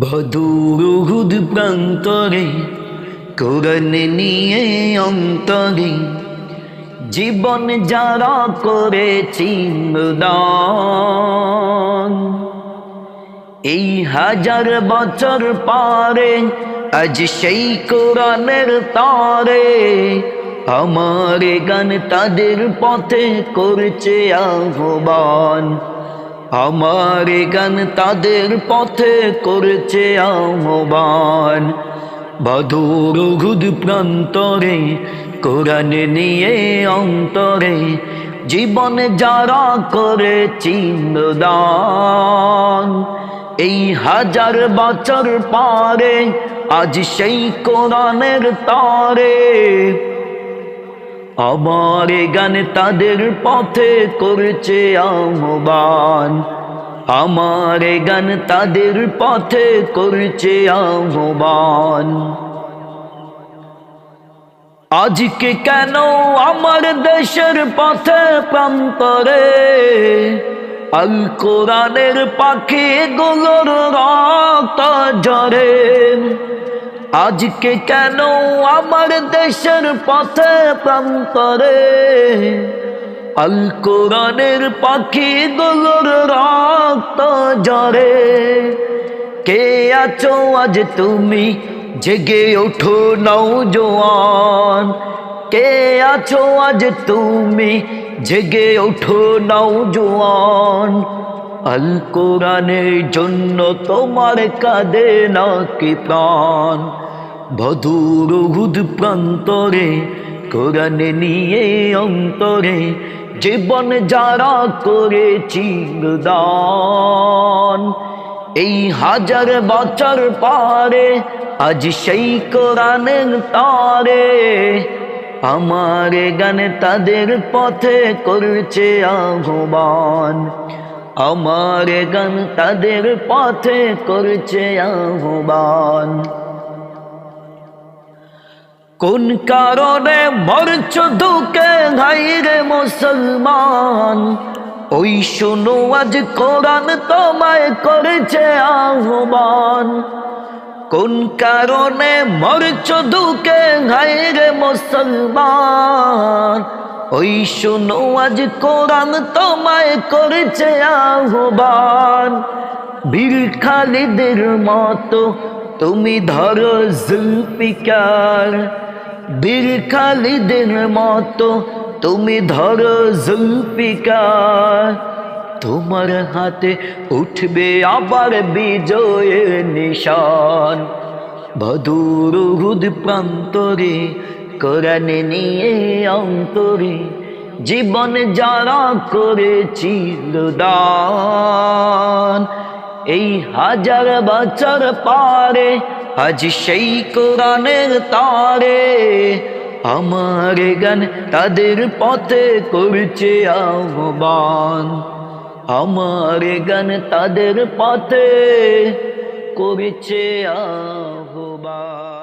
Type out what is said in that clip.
ভদুরুহুদ প্রান্তরে, কোরআন নিয়ে অন্তরে। জীবন যারা করেছি দান এই হাজার বছর পারে, আজ সেই কোরআনের তারে। আমার গান তাদের পথে করছে আহ্বান। আমার গান তাদের পথে করছে আহ্বান। বাদুর ঘুদ প্রান্তরে, কোরআন নিয়ে অন্তরে, জীবন যারা করে চিন্দান এই হাজার বছর পারে, আজ সেই কোরআনের তারে। আমার গান তাদের পথে করছে আহ্বান। আমার গান তাদের পথে করছে আহ্বান। আজকে কেন আমার দেশের পথে প্রান্তরে আল কোরআনের পাখি গুলোর রক্ত জরে আজকে কেন আমার দেশের পথে প্রান্তরে? আল কোরআনের পাখি গুলোর রক্ত জরে কে আছো আজ তুমি? জেগে ওঠো নৌজওয়ান কে আছো আজ তুমি? জেগে ওঠো নৌজওয়ান আল কোরআনের জন্য তোমার কাঁদে নাকি প্রাণ? বধুর হুদ প্রান্তরে, কোরআন নিয়ে অন্তরে, জীবন যারা করেছি দান এই হাজার বছর পারে, আজ সেই কোরআনের তারে। আমার গান তাদের পথে করছে আহ্বান। আমার গান তাদের পথে করছে আহ্বান। কোন কারণে মরছ দুকে ঘাইরে মুসলমান? ওই শোনো, আজ কোরআন তোমায় করেছে আহ্বান। কোন কারণে মরছ দুকে ঘাইরে মুসলমান? ওই শোনো, আজ কোরআন তোমায় করেছে আহ্বান। বীর খালিদের মতো তুমি ধরো জুলফিকার। বীর খালিদের মতো তুমি ধরো জুলফিকার। তোমার হাতে উঠবে আবার বিজয়ের নিশান। ভদুর হুদ প্রান্তরে কোরআন নিয়ে অন্তরে জীবন যারা করেছিল দান। এই হাজার বছর পারে, আজ সেই কোরআনের তারে। আমার গান তাদের পথে করছে আহ্বান। আমার গান তাদের পথে করেছে আহ্বান।